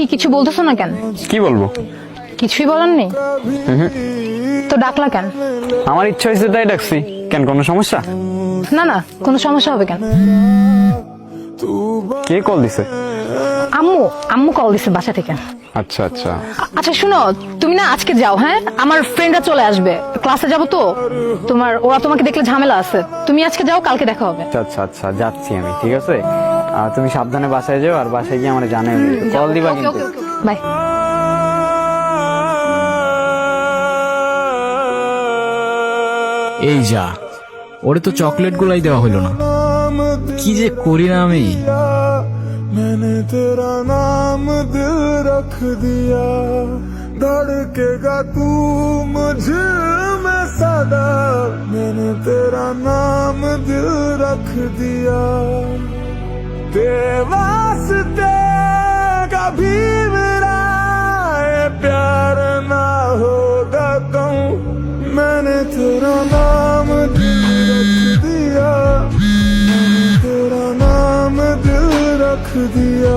কি কিছু বলতেছো না কেন? কি বলব? কিছুই বলার নেই? তো ডাকলা কেন? আমার ইচ্ছা হয়েছে তাই ডাকছি। কেন কোনো সমস্যা? না না কোনো সমস্যা হবে কেন? কে কল দিছে? আম্মু আম্মু কল দিছে বাসা থেকে। আচ্ছা আচ্ছা। আচ্ছা শুনো তুমি না আজকে যাও হ্যাঁ? আমার ফ্রেন্ডরা চলে আসবে। ক্লাসে যাব তো। তোমার ওরা তোমাকে দেখলে ঝামেলা আছে। তুমি আজকে যাও কালকে দেখা হবে। আচ্ছা আচ্ছা আচ্ছা যাচ্ছি আমি ঠিক আছে? তুমি সাবধানে বাসায় যাও আর বাসায় গিয়ে আমার জানাই কল দিবা কিন্তু বাই এই যা ওরে তো চকলেট গুলাই দেওয়া হলো না কি যে করি না আমি मैंने तेरा नाम दिल रख दिया धड़केगा तू मुझे में सदा मैंने तेरा नाम दिल रख दिया तेरे वास्ते कभी मेरा ये प्यार ना होगा कहूँ मैंने तेरा नाम दिल रख दिया तेरा नाम दिल रख दिया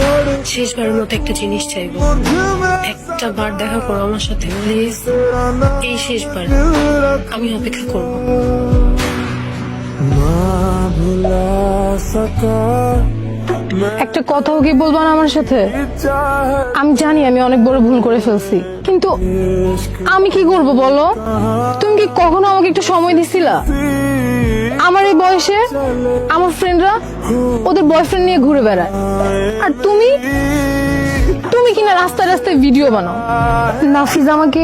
धड़ শেষবারের মতো একটা জিনিস চাইবো मुझ में একটা বার দেখা করো আমার সাথে প্লিজ तेरा नाम এই শেষবার दिल रख আমি অপেক্ষা করব ना भुला सका मैं একটা কথাও কি বলব না আমার সাথে? আমি জানি আমি অনেক বড় ভুল করে ফেলছি, কিন্তু আমি কি করব বলো? তুমি কি কখনো আমাকে একটু সময় দিছিলা? আমার এই বয়সে আমার ফ্রেন্ডরা ওদের বয়ফ্রেন্ড নিয়ে ঘুরে বেড়ায়। আর তুমি? তুমি কিনা রাস্তায় রাস্তায় ভিডিও বানাও। নাফিজ আমাকে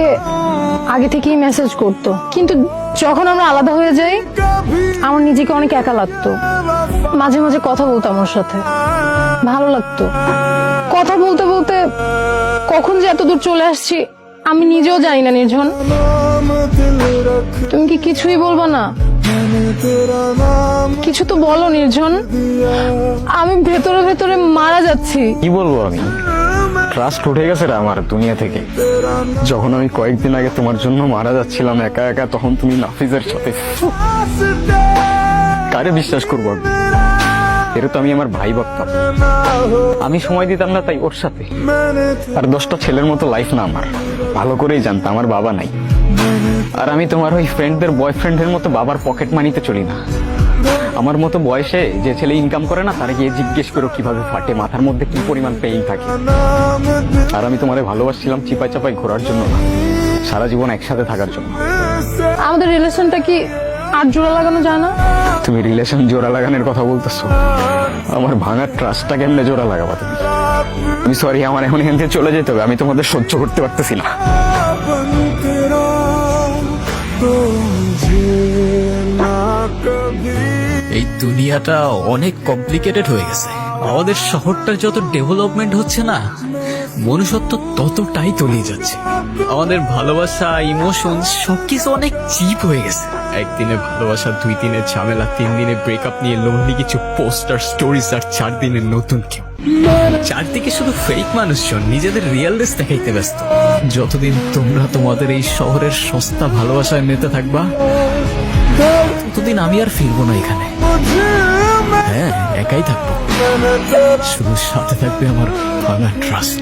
আগে থেকেই মেসেজ করতো, কিন্তু যখন আমরা আলাদা হয়ে যাই আমার নিজেকে অনেক একা লাগতো। মাঝে মাঝে কথা বলতাম ওর সাথে। ভালো লাগতো। কথা বলতে বলতে কখন যে এতদূর চলে আসছি, আমি নিজেও জানি না নির্জন তুমি কি কিছুই বলব না? কিছু তো বলো নির্জন আমি ভেতরে ভেতরে মারা যাচ্ছি। কি বলব আমি? ট্রাস্ট উঠে গেছে রে আমার দুনিয়া থেকে। যখন আমি কয়েকদিন আগে তোমার জন্য মারা যাচ্ছিলাম একা একা, তখন তুমি নাফিজের সাথে কারে বিশ্বাস করব? এর তো আমি আমার ভাই ভাবতাম। আমি সময় দিতাম না তাই ওর সাথে। আর দশটা ছেলের মতো লাইফ না আমার। ভালো করেই জানতাম, আমার বাবা নাই। আর আমি তোমার ওই ফ্রেন্ডদের বয়ফ্রেন্ডের মতো বাবার পকেট মানিতে চলি না। আমার মতো বয়সে যে ছেলে ইনকাম করে না তারা গিয়ে জিজ্ঞেস করো কীভাবে ফাটে মাথার মধ্যে কি পরিমাণ পেইন থাকে। আর আমি তোমারে ভালোবাসছিলাম চিপাই চাপাই ঘোরার জন্য না সারা জীবন একসাথে থাকার জন্য। আমাদের রিলেশনটা কি আর জোড়া লাগানো যায় না? তুমি রিলেশন জোড়া লাগানোর কথা বলতেছো। আমার ভাঙার ট্রাস্টটা কেমনে জোড়া লাগাবা তুমি? আমি সরি আমার এমন এখান থেকে চলে যেতে হবে আমি তোমাদের সহ্য করতে পারতেছি না। এই দুনিয়াটা অনেক কমপ্লিকেটেড হয়ে গেছে। আমাদের শহরটার যত ডেভেলপমেন্ট হচ্ছে না, মনুষ্যত্ব ততটাই তলিয়ে যাচ্ছে। আমাদের ভালোবাসা ইমোশন সবকিছু অনেক চিপ হয়ে গেছে। একদিনে ভালোবাসা, দুই দিনে ঝামেলা, তিন দিনে ব্রেকআপ নিয়ে লোনলি কিছু পোস্টার স্টোরিজ আর চার দিনের নতুন কেউ। চারদিকে শুধু ফেক মানুষজন, নিজেদের রিয়ালনেস দেখাইতে ব্যস্ত। যতদিন তোমরা তোমাদের এই শহরের সস্তা ভালোবাসায় নিতে থাকবা, ততদিন আমি আর ফিরবো না এখানে। হ্যাঁ একাই থাকব। শুধু সাথে থাকবে আমার ট্রাস্ট